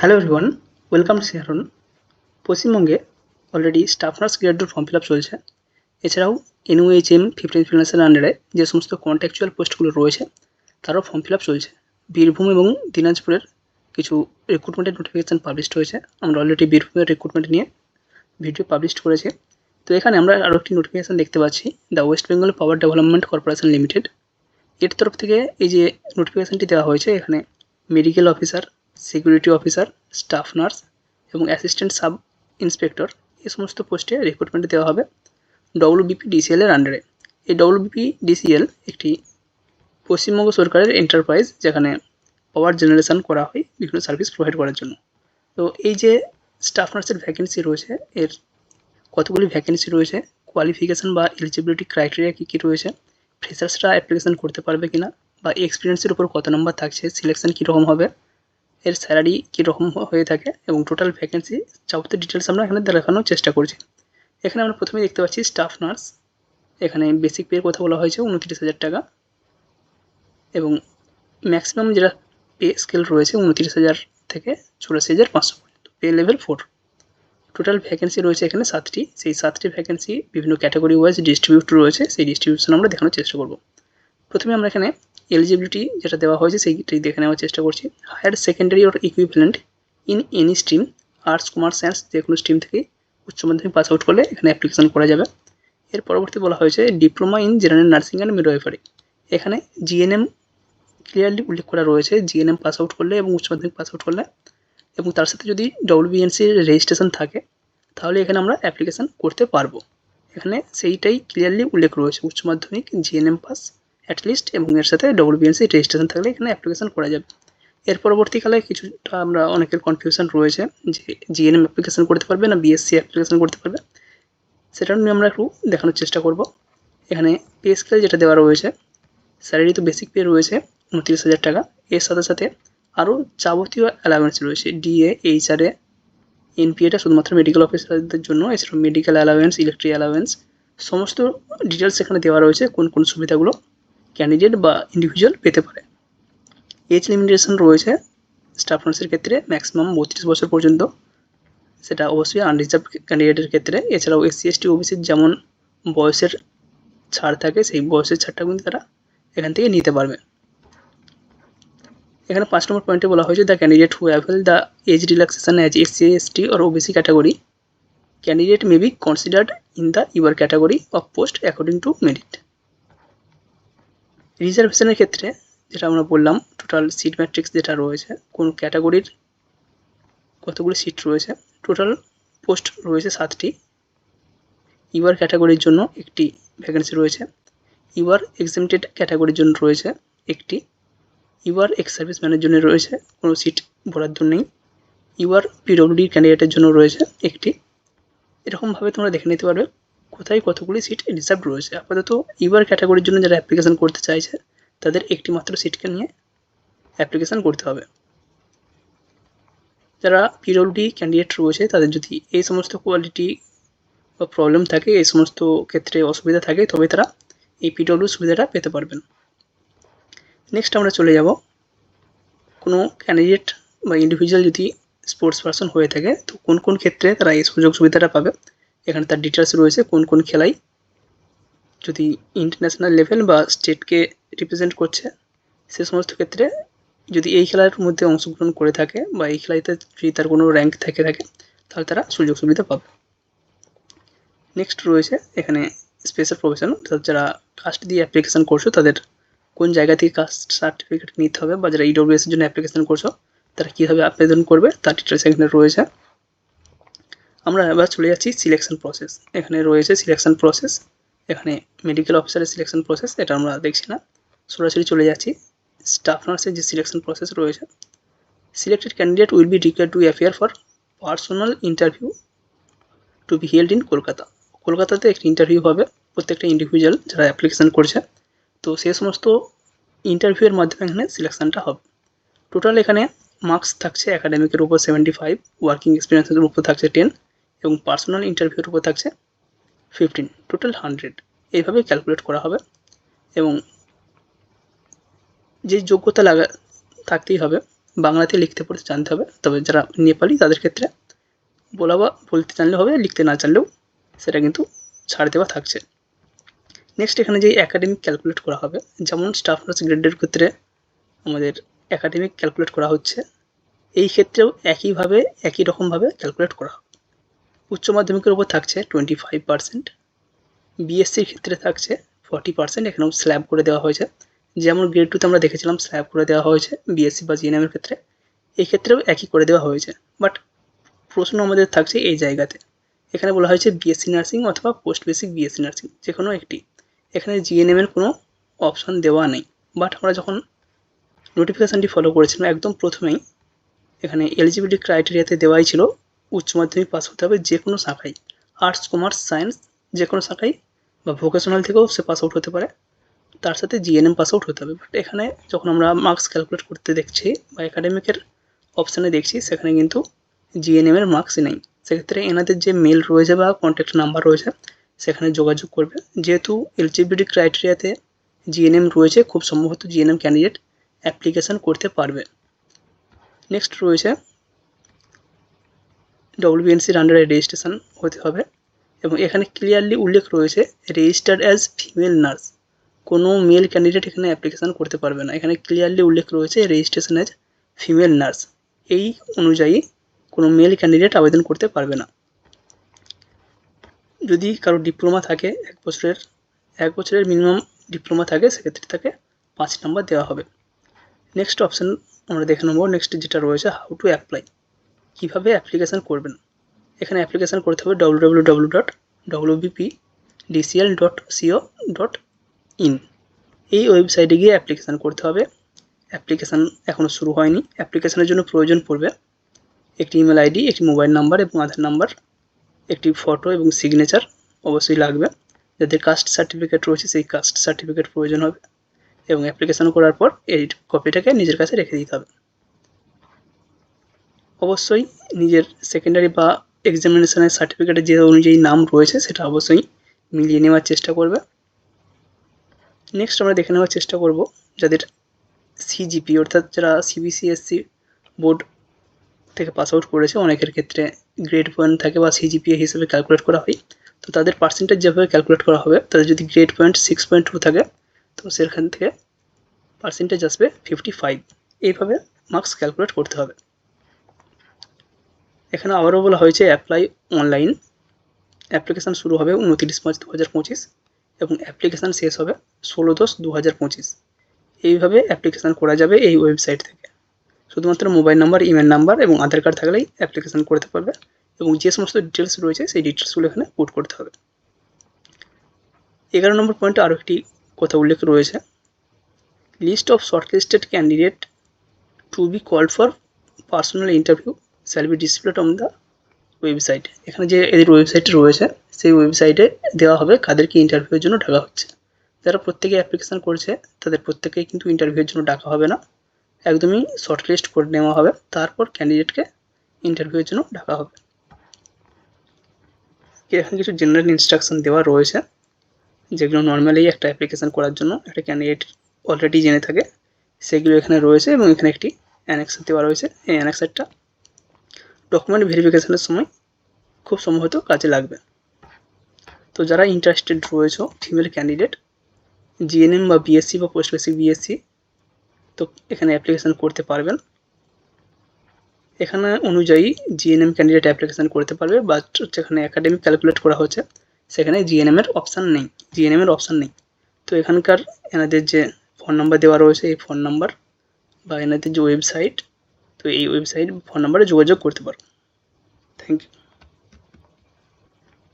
Hello everyone welcome to পশ্চিমবঙ্গে already staff nurse grade form fill up চলছে। এছাড়াও এনওএইচএম fifteen ফিনান্সের আন্ডারে যে সমস্ত কন্ট্যাকচুয়াল পোস্টগুলো রয়েছে, তারও ফর্ম ফিল আপ চলছে। বীরভূম এবং দিনাজপুরের কিছু রিক্রুটমেন্টের নোটিফিকেশান পাবলিশড হয়েছে। আমরা অলরেডি বীরভূমের রিক্রুটমেন্ট নিয়ে ভিডিও পাবলিশ করেছি। তো এখানে আমরা আরও একটি নোটিফিকেশান দেখতে পাচ্ছি the West Bengal power development corporation limited এর তরফ থেকে এই যে নোটিফিকেশানটি দেওয়া হয়েছে, এখানে medical officer security officer, staff nurse এবং অ্যাসিস্ট্যান্ট সাব ইন্সপেক্টর এই সমস্ত পোস্টে রিক্রুটমেন্ট দেওয়া হবে ডব্লিউবিপি ডিসিএল এর আন্ডারে এই ডব্লিউবিপি ডিসিএল একটি পশ্চিমবঙ্গ সরকারের এন্টারপ্রাইজ যেখানে পাওয়ার জেনারেশন করা হয় বিভিন্ন সার্ভিস প্রোভাইড করার জন্য। তো এই যে স্টাফ নার্সের ভ্যাকেন্সি রয়েছে, এর কতগুলি ভ্যাকেন্সি রয়েছে কোয়ালিফিকেশান বা এলিজিবিলিটি ক্রাইটেরিয়া কী কী রয়েছে ফ্রেশার্সরা অ্যাপ্লিকেশান করতে পারবে কিনা বা এক্সপিরিয়েন্সের উপর কত নম্বর থাকছে সিলেকশন কীরকম হবে এর স্যালারি কীরকম হয়ে থাকে এবং টোটাল ভ্যাকেন্সি যাবতীয় ডিটেলস আমরা এখানে দেখানোর চেষ্টা করছি। এখানে আমরা প্রথমে দেখতে পাচ্ছি স্টাফ নার্স এখানে বেসিক পের কথা বলা হয়েছে উনত্রিশ হাজার টাকা এবং ম্যাক্সিমাম যেটা পে স্কেল রয়েছে উনত্রিশ হাজার থেকে চুরাশি হাজার পাঁচশো পর্যন্ত pay level four total vacancy রয়েছে এখানে সাতটি, সেই সাতটি ভ্যাকেন্সি বিভিন্ন ক্যাটাগরি ওয়াইজ ডিস্ট্রিবিউট রয়েছে, সেই ডিস্ট্রিবিউশন আমরা দেখানোর চেষ্টা করব। প্রথমে আমরা এখানে এলিজিবিলিটি যেটা দেওয়া হয়েছে সেইটাই দেখে নেওয়ার চেষ্টা করছি। Higher secondary or equivalent in any stream arts commerce science যে কোনো স্ট্রিম থেকে উচ্চ মাধ্যমিক পাস আউট করলে এখানে অ্যাপ্লিকেশন করা যাবে। এর পরবর্তী বলা হয়েছে diploma in general nursing and midwifery এখানে জিএনএম ক্লিয়ারলি উল্লেখ করা রয়েছে জিএনএম পাস আউট করলে এবং উচ্চ মাধ্যমিক পাস আউট করলে। এবং তার সাথে যদি ডব্লিউবিএনসির রেজিস্ট্রেশন থাকে, তাহলে এখানে আমরা অ্যাপ্লিকেশান করতে পারব। এখানে সেইটাই ক্লিয়ারলি উল্লেখ রয়েছে, উচ্চ মাধ্যমিক জিএনএম পাস অ্যাটলিস্ট এবং এর সাথে ডব্লিউবিএনসি রেজিস্ট্রেশন থাকলে এখানে অ্যাপ্লিকেশান করা যাবে। এর পরবর্তীকালে কিছুটা আমরা অনেকের কনফিউশন রয়েছে যে জিএনএম অ্যাপ্লিকেশান করতে পারবে না বিএসসি অ্যাপ্লিকেশান করতে পারবে। সেটা নিয়ে আমরা একটু দেখানোর চেষ্টা করব। এখানে পে স্কেল যেটা দেওয়া রয়েছে স্যালারি তো বেসিক পে রয়েছে, উনত্রিশ হাজার টাকা। এর সাথে সাথে আরও যাবতীয় অ্যালাউয়েন্স রয়েছে ডিএ এইচআরএ এনপিএটা শুধুমাত্র মেডিকেল অফিসারদের জন্য, এছাড়াও মেডিকেল অ্যালাউয়েন্স ইলেকট্রিক অ্যালাউয়েন্স সমস্ত ডিটেলস এখানে দেওয়া রয়েছে, কোন কোন সুবিধাগুলো। ক্যান্ডিডেট বা ইন্ডিভিজুয়াল পেতে পারে। এজ লিমিটেশন রয়েছে স্টাফ নার্সের ক্ষেত্রে ম্যাক্সিমাম বত্রিশ বছর পর্যন্ত। সেটা অবশ্যই আনরিজার্ভ ক্যান্ডিডেটের ক্ষেত্রে। এছাড়াও এসসি এসটি ওবিসির যেমন বয়সের ছাড় থাকে, সেই বয়সের ছাড়টা কিন্তু তারা এখান থেকে নিতে পারবে। এখানে পাঁচ নম্বর পয়েন্টে বলা হয়েছে the candidate who avail the age relaxation as SC ST or OBC category candidate may be considered in the your category of post according to merit রিজার্ভেশনের ক্ষেত্রে যেটা আমরা বললাম টোটাল সিট ম্যাট্রিক্স যেটা রয়েছে, কোন ক্যাটাগরির কতগুলি সিট রয়েছে টোটাল পোস্ট রয়েছে সাতটি। ইউআর ক্যাটাগরির জন্য একটি ভ্যাকেন্সি রয়েছে ইউআর এক্সামটেড ক্যাটাগরির জন্য রয়েছে একটি ইউআর এক্স সার্ভিসম্যানের জন্য রয়েছে কোনো সিট বরাদ্দ নেই ইউআর পিডব্লিউডি ক্যান্ডিডেটের জন্য রয়েছে একটি। এরকমভাবে তোমরা দেখে নিতে পারবে। কোথায় কতগুলি সিট রিজার্ভ রয়েছে? আপাতত ইউআর ক্যাটাগরির জন্য যারা অ্যাপ্লিকেশান করতে চাইছে, তাদের একটি মাত্র সিটকে নিয়ে অ্যাপ্লিকেশান করতে হবে। যারা পিডব্লিউডি ক্যান্ডিডেট রয়েছে, তাদের যদি এই সমস্ত কোয়ালিটি বা প্রবলেম থাকে, এই সমস্ত ক্ষেত্রে অসুবিধা থাকে, তবে তারা এই পিডব্লিউ সুবিধাটা পেতে পারবেন। নেক্সট আমরা চলে যাব। কোনো ক্যান্ডিডেট বা ইন্ডিভিজুয়াল যদি স্পোর্টস পার্সন হয়ে থাকে, তো কোন কোন ক্ষেত্রে তারা এই সুযোগ সুবিধাটা পাবে? এখানে তার ডিটেলস রয়েছে, কোন কোন খেলায় যদি ইন্টারন্যাশনাল লেভেল বা স্টেটকে রিপ্রেজেন্ট করছে, সে সমস্ত ক্ষেত্রে যদি এই খেলার মধ্যে অংশগ্রহণ করে থাকে বা এই খেলাতে যদি তার কোনো র্যাঙ্ক থেকে থাকে, তাহলে তারা সুযোগ সুবিধা পাবে। নেক্সট রয়েছে এখানে স্পেশাল প্রফেশন অর্থাৎ যারা কাস্ট দিয়ে অ্যাপ্লিকেশান করছ, তাদের কোন জায়গা থেকে কাস্ট সার্টিফিকেট নিতে হবে বা যারা ইডব্লিউএস এর জন্য অ্যাপ্লিকেশান করছ, তারা কীভাবে আবেদন করবে, তার ডিটেলস এখানে রয়েছে। আমরা এবার চলে যাচ্ছি সিলেকশন প্রসেস এখানে রয়েছে সিলেকশন প্রসেস এখানে মেডিকেল অফিসারের সিলেকশন প্রসেস এটা আমরা দেখছি না। সরাসরি চলে যাচ্ছি। স্টাফ নার্সের যে সিলেকশন প্রসেস রয়েছে selected candidate will be required to appear for personal interview to be held in Kolkata কলকাতাতে একটি ইন্টারভিউ হবে, প্রত্যেকটা ইন্ডিভিজুয়াল যারা অ্যাপ্লিকেশান করছে, তো সে সমস্ত ইন্টারভিউয়ের মাধ্যমে এখানে সিলেকশানটা হবে। টোটাল এখানে মার্কস থাকছে অ্যাকাডেমিকের উপর সেভেন্টি ফাইভ ওয়ার্কিং এক্সপিরিয়েন্সের উপর থাকছে টেন এবং পার্সোনাল ইন্টারভিউর উপর থাকছে ফিফটিন টোটাল হান্ড্রেড এইভাবে ক্যালকুলেট করা হবে এবং যে যোগ্যতা লাগা, থাকতেই হবে, বাংলাতে লিখতে পড়তে জানতে হবে। তবে যারা নেপালি, তাদের ক্ষেত্রে বলা বা বলতে জানলে হবে, লিখতে না জানলেও সেটা কিন্তু ছাড় দেওয়া থাকছে। নেক্সট এখানে যে একাডেমিক ক্যালকুলেট করা হবে, যেমন স্টাফ নার্স গ্রেডের ক্ষেত্রে আমাদের একাডেমিক ক্যালকুলেট করা হচ্ছে, এই ক্ষেত্রেও একইভাবে, একই রকমভাবে ক্যালকুলেট করা হবে। উচ্চ মাধ্যমিকের উপর থাকছে টোয়েন্টি ফাইভ পার্সেন্ট বিএসসির ক্ষেত্রে থাকছে ফর্টি পার্সেন্ট এখানেও স্ল্যাব করে দেওয়া হয়েছে। যেমন গ্রেড টুতে আমরা দেখেছিলাম স্ল্যাব করে দেওয়া হয়েছে বিএসসি বা জিএনএমের ক্ষেত্রে। এই ক্ষেত্রেও একই করে দেওয়া হয়েছে বাট প্রশ্ন আমাদের থাকছে এই জায়গাতে। এখানে বলা হয়েছে বিএসসি নার্সিং অথবা পোস্ট বেসিক বিএসসি নার্সিং যে কোনো একটি। এখানে জিএনএমের কোনো অপশান দেওয়া নেই বাট আমরা যখন নোটিফিকেশানটি ফলো করেছিলাম, একদম প্রথমেই এখানে এলিজিবিলিটি ক্রাইটেরিয়াতে দেওয়াই ছিল উচ্চ মাধ্যমিক পাস হতে হবে যে কোনো শাখায়। আর্টস কমার্স সায়েন্স যে কোনো শাখায় বা ভোকেশনাল থেকেও সে পাস আউট হতে পারে। তার সাথে জিএনএম পাস আউট হতে হবে। বাট এখানে যখন আমরা মার্কস ক্যালকুলেট করতে দেখছি বা একাডেমিকের অপশানে দেখছি, সেখানে কিন্তু জিএনএমের মার্কস নেই। সেক্ষেত্রে এনাদের যে মেল রয়েছে বা কন্ট্যাক্ট নাম্বার রয়েছে, সেখানে যোগাযোগ করবে। যেহেতু এলিজিবিলিটি ক্রাইটেরিয়াতে জিএনএম রয়েছে, খুব সম্ভবত জিএনএম ক্যান্ডিডেট অ্যাপ্লিকেশান করতে পারবে। নেক্সট রয়েছে ডব্লিউবিএনসির আন্ডারে রেজিস্ট্রেশন হতে হবে এবং এখানে ক্লিয়ারলি উল্লেখ রয়েছে রেজিস্টার্ড অ্যাজ ফিমেল নার্স কোনো মেল ক্যান্ডিডেট এখানে অ্যাপ্লিকেশান করতে পারবে না। এখানে ক্লিয়ারলি উল্লেখ রয়েছে রেজিস্ট্রেশন অ্যাজ ফিমেল নার্স এই অনুযায়ী কোনো মেল ক্যান্ডিডেট আবেদন করতে পারবে না। যদি কারও ডিপ্লোমা থাকে এক বছরের এক বছরের মিনিমাম ডিপ্লোমা থাকে, সেক্ষেত্রে তাকে পাঁচ নাম্বার দেওয়া হবে। নেক্সট অপশান আমরা দেখে নেব। নেক্সট যেটা রয়েছে হাউ টু অ্যাপ্লাই কীভাবে অ্যাপ্লিকেশান করবেন? এখানে অ্যাপ্লিকেশান করতে হবে W dot WBP DCL dot C O dot in ওয়েবসাইটে গিয়ে অ্যাপ্লিকেশান করতে হবে। অ্যাপ্লিকেশান এখনও শুরু হয়নি। অ্যাপ্লিকেশানের জন্য প্রয়োজন পড়বে একটি ইমেল আইডি একটি মোবাইল নাম্বার এবং আধার নাম্বার একটি ফটো এবং সিগনেচার অবশ্যই লাগবে। যাদের কাস্ট সার্টিফিকেট রয়েছে, সেই কাস্ট সার্টিফিকেট প্রয়োজন হবে এবং অ্যাপ্লিকেশন করার পর এই কপিটাকে নিজের কাছে রেখে দিতে হবে। অবশ্যই নিজের সেকেন্ডারি বা এক্সামিনেশনের সার্টিফিকেটে যে অনুযায়ী নাম রয়েছে, সেটা অবশ্যই মিলিয়ে নেওয়ার চেষ্টা করবে। নেক্সট আমরা দেখে নেওয়ার চেষ্টা করব যাদের সিজিপি অর্থাৎ যারা সিবিসিএসসি বোর্ড থেকে পাস আউট করেছে, অনেকের ক্ষেত্রে গ্রেড পয়েন্ট থাকে বা সিজিপিএ হিসেবে ক্যালকুলেট করা হয়। তো তাদের পার্সেন্টেজ যেভাবে ক্যালকুলেট করা হবে, তাদের যদি grade point six point two থাকে, তো সেখান থেকে পার্সেন্টেজ আসবে ফিফটি ফাইভ এইভাবে মার্কস ক্যালকুলেট করতে হবে। এখানে আবারও বলা হয়েছে অ্যাপ্লাই অনলাইন অ্যাপ্লিকেশান শুরু হবে উনতিরিশ পাঁচ দু হাজার পঁচিশ এবং অ্যাপ্লিকেশান শেষ হবে ষোলো দশ দু হাজার পঁচিশ। এইভাবে অ্যাপ্লিকেশান করা যাবে এই ওয়েবসাইট থেকে। শুধুমাত্র মোবাইল নাম্বার ইমেল নাম্বার এবং আধার কার্ড থাকলেই অ্যাপ্লিকেশান করতে পারবে এবং যে সমস্ত ডিটেলস রয়েছে সেই ডিটেলসগুলো এখানে পুট করতে হবে। এগারো নম্বর পয়েন্টে আরও একটি কথা উল্লেখ রয়েছে। List of shortlisted candidate to be call for personal interview shall be displayed on the website. এখানে যে এদের ওয়েবসাইট রয়েছে, সেই ওয়েবসাইটে দেওয়া হবে কাদেরকে ইন্টারভিউয়ের জন্য ডাকা হচ্ছে। যারা প্রত্যেকে অ্যাপ্লিকেশান করছে, তাদের প্রত্যেকেই কিন্তু ইন্টারভিউয়ের জন্য ডাকা হবে না। একদমই শর্টলিস্ট করে নেওয়া হবে, তারপর ক্যান্ডিডেটকে ইন্টারভিউয়ের জন্য ডাকা হবে। এখানে কিছু জেনারেল ইনস্ট্রাকশন দেওয়া রয়েছে, যেগুলো নর্মালি একটা অ্যাপ্লিকেশান করার জন্য একটা ক্যান্ডিডেট অলরেডি জেনে থাকে। সেগুলো এখানে রয়েছে এবং এখানে একটি অ্যানেক্সার দেওয়া রয়েছে। এই অ্যানেক্সারটা ডকুমেন্ট ভেরিফিকেশানের সময় খুব সম্ভবত কাজে লাগবে। তো যারা ইন্টারেস্টেড রয়েছে ফিমেল ক্যান্ডিডেট জিএনএম বা বিএসসি বা পোস্ট বেসিক বিএসসি তো এখানে অ্যাপ্লিকেশান করতে পারবেন। এখানে অনুযায়ী জিএনএম ক্যান্ডিডেট অ্যাপ্লিকেশান করতে পারবে বাট যেখানে একাডেমিক ক্যালকুলেট করা হচ্ছে সেখানে জিএনএমের অপশান নেই জিএনএমের অপশান নেই। তো এখানকার এনাদের যে ফোন নাম্বার দেওয়া রয়েছে, এই ফোন নাম্বার বা এনাদের যে ওয়েবসাইট তো এই ওয়েবসাইট ফোন নাম্বারে যোগাযোগ করতে পারো। Thank you